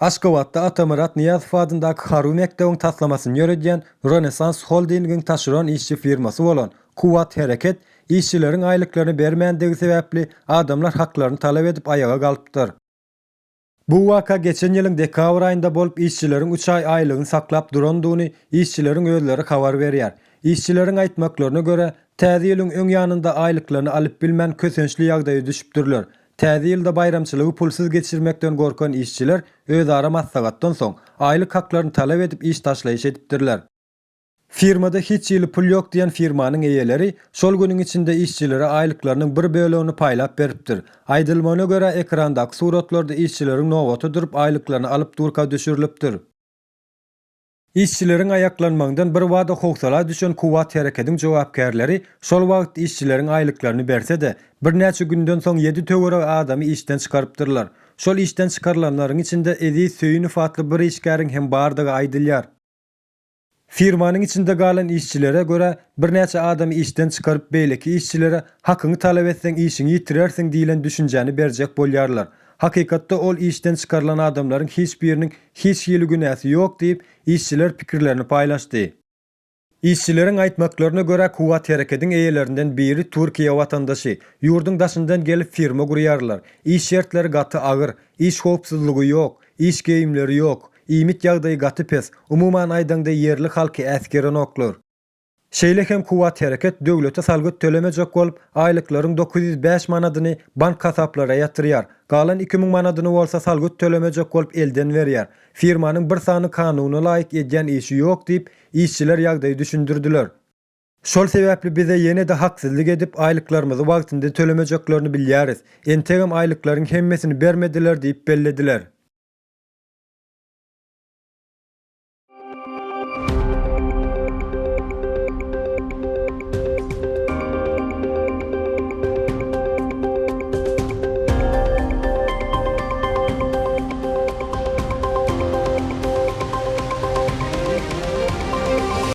Aşgabatda Atamurat Niyazov adyndaky Harun Ekdewň taslamasyny ýöredýän Renesans Holdingiň taşyran işçi firmasy bolan Kuwat Hereket işçileriň aýlyklaryny bermänligi sebäpli adamlar haklaryny talap edip ayaga galypdyr. Bu waka geçen ýylyň dekabr aýynda bolup işçileriň 3 ay aýlygyny saklap durandygyny işçileriň özleri habar berýär. İşçileriň aýtmaklaryna görä, täze ýylyň öň ýanynda aýlyklaryny alyp bilmän kösençli ýagdaýa düşüpdirler. Täze ýylda bayramçylygy pulsuz geçirmekden gorkan işçiler özara massagatdan soň aýlyk haklaryny talap edip iş taşlaýyş edipdirler. Firmada hiç ýyly pul ýok diýen firmanyň eýeleri şol günüň içinde işçilere aýlyklarynyň bir bölegini paýlap beripdir. Aýdylmagyna görä ekrandaky suratlarda işçileriň nowaty durup aýlyklaryny alyp durka düşürilipdir. İşçilerin ayaklanmağından bir wada hoksala düşen kuwat hereketiň jogapkärleri şol wagt işçilerin aýlyklaryny berse de bir näçe günden soň 7 töwere adamy işden çykarypdyrlar. Şol işden çykarlanlaryň içinde Edi Söýünüf atly bir işgäriň hem bardygy aýdylýar. Firmanyň içinde galan işçilere göre bir näçe adamy işden çykaryp beýleki işçilere hakyny talap etseň işiňi ýitirersiň diýilen düşünjäni berjek bolýarlar. Hakykatda ol işden çykarylan adamlaryň hiç biriniň hiç ýyly günäsi ýok diýip işçiler pikirlerini paýlaşdy. İşçilerin aýtmaklaryna görä Kuwat hereketiň eýelerinden biri Türkiýe watandaşy. Ýurdun daşyndan gelip firma gurýarlar. İş şertleri gaty agyr, iş howpsuzlygy ýok, iş geýimleri ýok, iýmit ýagdaýy gaty pes. Umuman aýdanda yerli halky äskeren oklar. Şeýlekem Kuwat hereket döwlete salgyt tölemejek bolup, aýlyklaryň 905 manadyny bank kasaplara ýatyrýar. Galan 2000 manadyny bolsa salgyt tölemejek bolup elden berýär. Firmanyň bir sany kanuny laýyk edýän işi ýok diýip işçiler ýagdaýy düşündirdiler. Şol sebäpli bize ýene de haksızlyk edip aýlyklarymyzy wagtynda tölemejeklerini bilýäris. Entegem aýlyklaryň hemmesini bermediler diýip bellediler.